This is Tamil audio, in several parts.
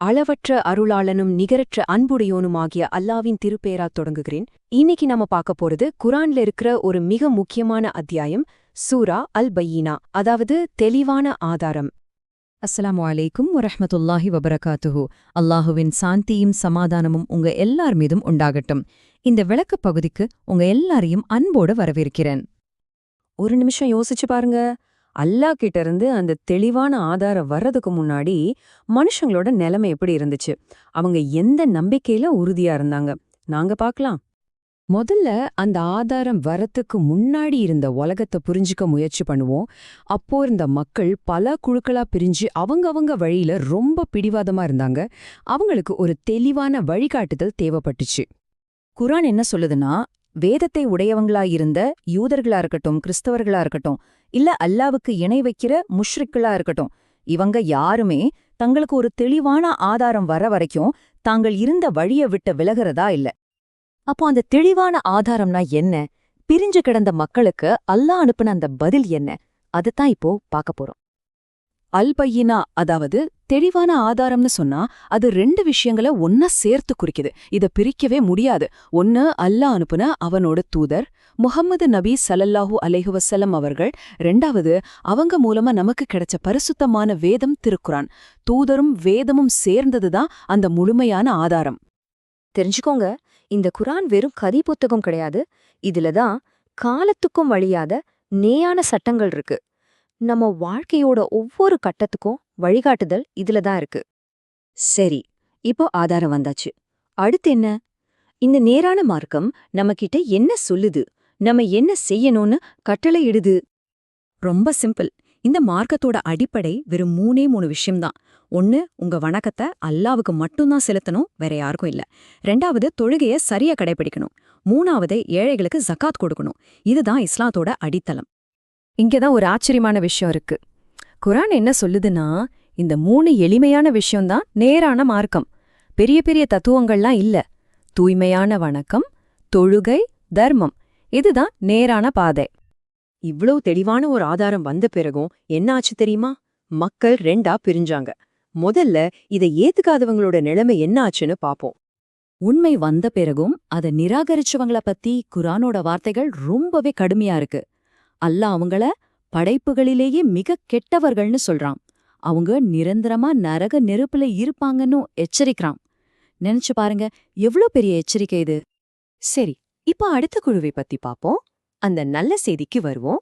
அளவற்ற அருளாளனும் நிகரற்ற அன்புடையோனுமாகிய அல்லாவின் திருப்பேரா தொடங்குகிறேன். இன்னைக்கு நாம பார்க்க போறது குரான்ல இருக்கிற ஒரு மிக முக்கியமான அத்தியாயம் சூரா அல் பையீனா அதாவது தெளிவான ஆதாரம். அஸ்லாம் வலைக்கும் வரஹமத்துல்லாஹி வபரகாத்துஹு. அல்லாஹுவின் சாந்தியும் சமாதானமும் உங்க எல்லார் மீதும் உண்டாகட்டும். இந்த விளக்கப் பகுதிக்கு உங்க எல்லாரையும் அன்போடு வரவேற்கிறேன். ஒரு நிமிஷம் யோசிச்சு பாருங்க. அல்லா கிட்ட இருந்து அந்த தெளிவான ஆதாரம் வர்றதுக்கு முன்னாடி மனுஷங்களோட நிலைமை எப்படி இருந்துச்சு? அவங்க எந்த நம்பிக்கையில உறுதியா இருந்தாங்க? நாங்க பார்க்கலாம். முதல்ல அந்த ஆதாரம் வரத்துக்கு முன்னாடி இருந்த உலகத்தை புரிஞ்சுக்க முயற்சி பண்ணுவோம். அப்போ இருந்த மக்கள் பல குழுக்களா பிரிஞ்சு அவங்கவங்க வழியில ரொம்ப பிடிவாதமா இருந்தாங்க. அவங்களுக்கு ஒரு தெளிவான வழிகாட்டுதல் தேவைப்பட்டுச்சு. குரான் என்ன சொல்லுதுன்னா வேதத்தை உடையவங்களாயிருந்த யூதர்களா இருக்கட்டும் கிறிஸ்தவர்களா இருக்கட்டும் இல்ல அல்லாவுக்கு இணை வைக்கிற முஷ்ரிக்களா இருக்கட்டும். இவங்க யாருமே தங்களுக்கு ஒரு தெளிவான ஆதாரம் வர வரைக்கும் தாங்கள் இருந்த வழிய விட்டு விலகிறதா இல்ல. அப்போ அந்த தெளிவான ஆதாரம்னா என்ன? பிரிஞ்சு கிடந்த மக்களுக்கு அல்லாஹ் அனுப்புன அந்த பதில் என்ன? அதுதான் இப்போ பார்க்க போறோம். அல்பையினா அதாவது தெளிவான ஆதாரம்னு சொன்னா அது ரெண்டு விஷயங்களை ஒன்னா சேர்த்து குறிக்குது. இத பிரிக்கவே முடியாது. ஒன்னு அல்லாஹ் அனுப்புன அவனோட தூதர் முஹம்மது நபி சலல்லாஹு அலைஹு அவர்கள். ரெண்டாவது அவங்க மூலமா நமக்கு கிடைச்ச பரிசுத்தமான வேதம் திருக்குரான் தூதரும் வேதமும் சேர்ந்ததுதான் அந்த முழுமையான ஆதாரம். தெரிஞ்சுக்கோங்க இந்த குரான் வெறும் கதி புத்தகம் கிடையாது. இதுல தான் காலத்துக்கும் வழியாத நேயான சட்டங்கள் இருக்கு. நம்ம வாழ்க்கையோட ஒவ்வொரு கட்டத்துக்கும் வழிகாட்டுதல் இதுல தான் இருக்கு. சரி இப்போ ஆதாரம் வந்தாச்சு. அடுத்து என்ன? இந்த நேரான மார்க்கம் நம்மகிட்ட என்ன சொல்லுது? நம்ம என்ன செய்யணும்னு கட்டளை இடுது? ரொம்ப சிம்பிள். இந்த மார்க்கத்தோட அடிப்படை வெறும் மூணே மூணு விஷயம்தான் ஒன்னு உங்க வணக்கத்தை அல்லாவுக்கு மட்டும்தான் செலுத்தணும் வேற யாருக்கும் இல்ல. ரெண்டாவது தொழுகைய சரியா கடைபிடிக்கணும் மூணாவது ஏழைகளுக்கு ஜக்காத் கொடுக்கணும். இதுதான் இஸ்லாத்தோட அடித்தளம். இங்கதான் ஒரு ஆச்சரியமான விஷயம் இருக்கு. குரான் என்ன சொல்லுதுன்னா இந்த மூணு எளிமையான விஷயம்தான் நேரான மார்க்கம். பெரிய பெரிய தத்துவங்கள்லாம் இல்ல. தூய்மையான வணக்கம் தொழுகை தர்மம். இதுதான் நேரான பாதை. இவ்வளவு தெளிவான ஒரு ஆதாரம் வந்த பிறகும் என்ன ஆச்சு தெரியுமா? மக்கள் ரெண்டா பிரிஞ்சாங்க. முதல்ல இதை ஏத்துக்காதவங்களோட நிலைமை என்ன ஆச்சுன்னு பாப்போம். உண்மை வந்த பிறகும் அதை நிராகரிச்சவங்கள பத்தி குரானோட வார்த்தைகள் ரொம்பவே கடுமையா இருக்கு. அல்ல அவங்கள படைப்புகளிலேயே மிக கெட்டவர்கள்னு சொல்றான். அவங்க நிரந்தரமா நரக நெருப்புல இருப்பாங்கன்னு எச்சரிக்கிறான். நினைச்சு பாருங்க எவ்ளோ பெரிய எச்சரிக்கை இது? சரி இப்ப அடுத்த குழுவை பத்தி பாப்போம். அந்த நல்ல செய்திக்கு வருவோம்.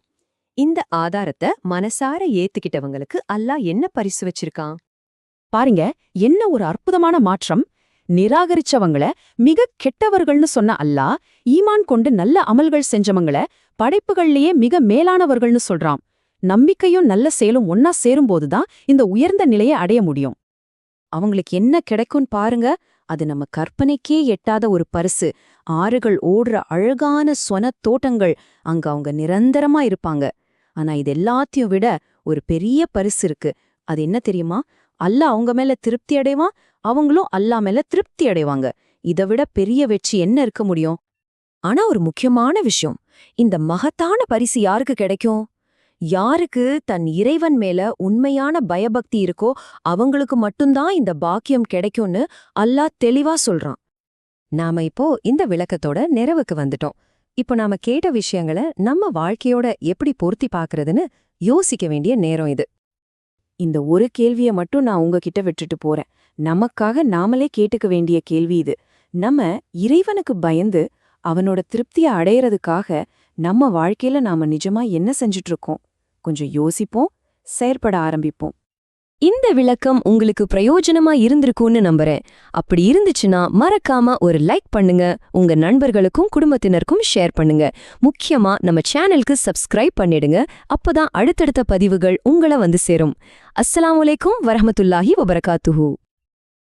இந்த ஆதாரத்தை மனசார ஏத்துக்கிட்டவங்களுக்கு அல்லாஹ் என்ன பரிசு வச்சிருக்கான்? பாருங்க என்ன ஒரு அற்புதமான மாற்றம். நிராகரிச்சவங்கள மிக கெட்டவர்கள்னு சொன்ன அல்லா ஈமான் கொண்டு நல்ல அமல்கள் செஞ்சவங்கள படைப்புகள்லயே மிக மேலானவர்கள்னு சொல்றான். நம்பிக்கையும் நல்ல செயலும் ஒன்னா சேரும்போதுதான் இந்த உயர்ந்த நிலையை அடைய முடியும். அவங்களுக்கு என்ன கிடைக்கும்னு பாருங்க அது நம்ம கற்பனைக்கே எட்டாத ஒரு பரிசு. ஆறுகள் ஓடுற அழகான சொன தோட்டங்கள் அங்க அவங்க நிரந்தரமா இருப்பாங்க. ஆனா இது எல்லாத்தையும் விட ஒரு பெரிய பரிசு இருக்கு. அது என்ன தெரியுமா? அல்லா அவங்க மேல திருப்தி அடைவான் அவங்களும் அல்லா மேல திருப்தி அடைவாங்க. இதை விட பெரிய வெற்றி என்ன இருக்க முடியும்? ஆனா ஒரு முக்கியமான விஷயம். இந்த மகத்தான பரிசு யாருக்கு கிடைக்கும்? யாருக்கு தன் இறைவன் மேல உண்மையான பயபக்தி இருக்கோ அவங்களுக்கு மட்டும்தான் இந்த பாக்கியம் கிடைக்கும்னு அல்லாஹ் தெளிவா சொல்றான். நாம இப்போ இந்த விளக்கத்தோட நிறைவுக்கு வந்துட்டோம். இப்போ நாம கேட்ட விஷயங்களை நம்ம வாழ்க்கையோட எப்படி பொருத்தி பார்க்கறதுன்னு யோசிக்க வேண்டிய நேரம் இது. இந்த ஒரு கேள்விய மட்டும் நான் உங்ககிட்ட விட்டுட்டு போறேன். நமக்காக நாமளே கேட்டுக்க வேண்டிய கேள்வி இது. நம்ம இறைவனுக்கு பயந்து அவனோட திருப்திய அடையறதுக்காக நம்ம வாழ்க்கையில நாம நிஜமா என்ன செஞ்சுட்டு இருக்கோம்? கொஞ்சம் யோசிப்போம் செயற்பட ஆரம்பிப்போம். இந்த விளக்கம் உங்களுக்கு பிரயோஜனமா இருந்திருக்கும்னு நம்புறேன். அப்படி இருந்துச்சுன்னா மறக்காம ஒரு லைக் பண்ணுங்க. உங்க நண்பர்களுக்கும் குடும்பத்தினருக்கும் ஷேர் பண்ணுங்க. முக்கியமா நம்ம சேனலுக்கு சப்ஸ்கிரைப் பண்ணிடுங்க. அப்பதான் அடுத்தடுத்த பதிவுகள் உங்களை வந்து சேரும். அஸ்லாம் வலைக்கும் வரமத்துல்லாஹி வபரகாத்துஹு.